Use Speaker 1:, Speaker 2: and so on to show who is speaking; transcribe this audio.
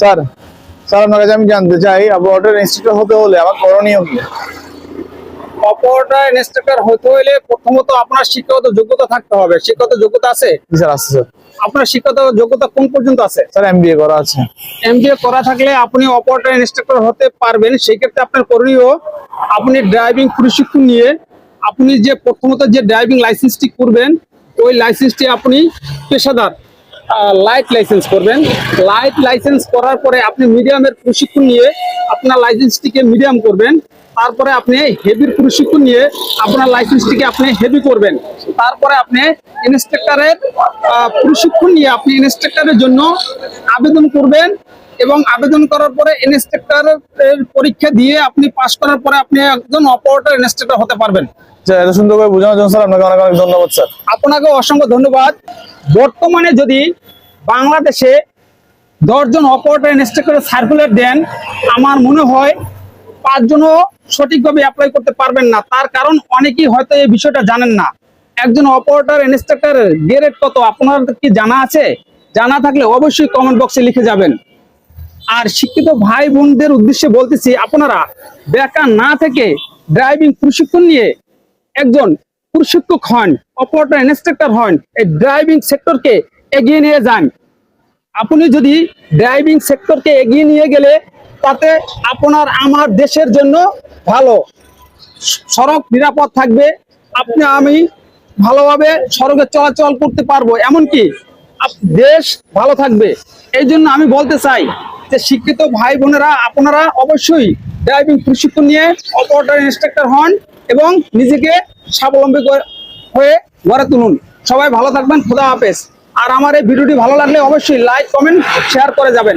Speaker 1: Sir sir আপনার কাছে আমি জানতে চাই অপারেটর ইনস্টিটিউট হতে হলে আমার করণীয় কি?
Speaker 2: অপারেটর ইনস্ট্রাক্টর হতে হলে প্রথমত আপনার শিক্ষাগত যোগ্যতা থাকতে হবে। শিক্ষাগত যোগ্যতা আছে?
Speaker 1: স্যার আছে স্যার।
Speaker 2: আপনার শিক্ষাগত যোগ্যতা কোন পর্যন্ত আছে?
Speaker 1: স্যার এমবিএ করা আছে।
Speaker 2: এমবিএ করা থাকলে আপনি অপারেটর ইনস্ট্রাক্টর হতে পারবেন। সেই ক্ষেত্রে আপনার করণীয় আপনি ড্রাইভিং প্রশিক্ষণ নিয়ে আপনি যে প্রথমত যে ড্রাইভিং লাইসেন্সটি করবেন ওই লাইসেন্সটি আপনি পেশাদার লাইট লাইসেন্স করবেন। লাইট লাইসেন্স করার পরে আপনি মিডিয়ামের প্রশিক্ষণ নিয়ে আপনার লাইসেন্সটিকে মিডিয়াম করবেন। তারপরে আপনি হেভির প্রশিক্ষণ নিয়ে আপনার লাইসেন্সটিকে আপনি হেভি করবেন। তারপরে আপনি ইন্সপেক্টরের প্রশিক্ষণ নিয়ে আপনি ইন্সপেক্টরের জন্য আবেদন করবেন। এবং আবেদন করার পরে ইনস্ট্রাক্টরের পরীক্ষা দিয়ে আপনি পাশ করার পরে আপনি একজন অপারেটর ইনস্ট্রাক্টর হতে পারবেন।
Speaker 1: স্যার এত সুন্দর করে বোঝানোর জন্য স্যার আপনাকে অনেক অনেক ধন্যবাদ স্যার।
Speaker 2: আপনাকে অসংখ্য ধন্যবাদ। বর্তমানে যদি বাংলাদেশে দশজন অপারেটর ইনস্ট্রাক্টর সার্কুলার দেন আমার মনে হয় পাঁচজনও সঠিকভাবে অ্যাপ্লাই করতে পারবেন না। তার কারণ অনেকেই হয়তো এই বিষয়টা জানেন না। একজন অপারেটর ইনস্ট্রাক্টরের গ্রেড কত? আপনার কি জানা আছে? জানা থাকলে অবশ্যই কমেন্ট বক্সে লিখে যাবেন। আর শিক্ষিত ভাই বোনদের উদ্দেশ্যে বলতেছি, আপনারা বেকার না থেকে ড্রাইভিং প্রশিক্ষণ নিয়ে একজন প্রশিক্ষক হন অপারেটর ইনস্ট্রাক্টর হন, এই ড্রাইভিং সেক্টরকে এগিয়ে নিয়ে যান। আপনি যদি ড্রাইভিং সেক্টরকে এগিয়ে নিয়ে গেলে তাতে আপনার আমার দেশের জন্য ভালো। সড়ক নিরাপদ থাকবে, আপনি, আমি ভালোভাবে সড়কে চলাচল করতে পারব। এমনকি দেশ ভালো থাকবে। এই জন্য আমি বলতে চাই যে শিক্ষিত ভাই বোনেরা, আপনারা অবশ্যই ড্রাইভিং প্রশিক্ষণ নিয়ে অপারেটর ইন্সট্রাক্টর হন এবং নিজেকে স্বাবলম্বী হয়ে গড়ে তুলুন। সবাই ভালো থাকবেন, খোদা হাফেজ। আর আমার এই ভিডিওটি ভালো লাগলে অবশ্যই লাইক কমেন্ট শেয়ার করে যাবেন।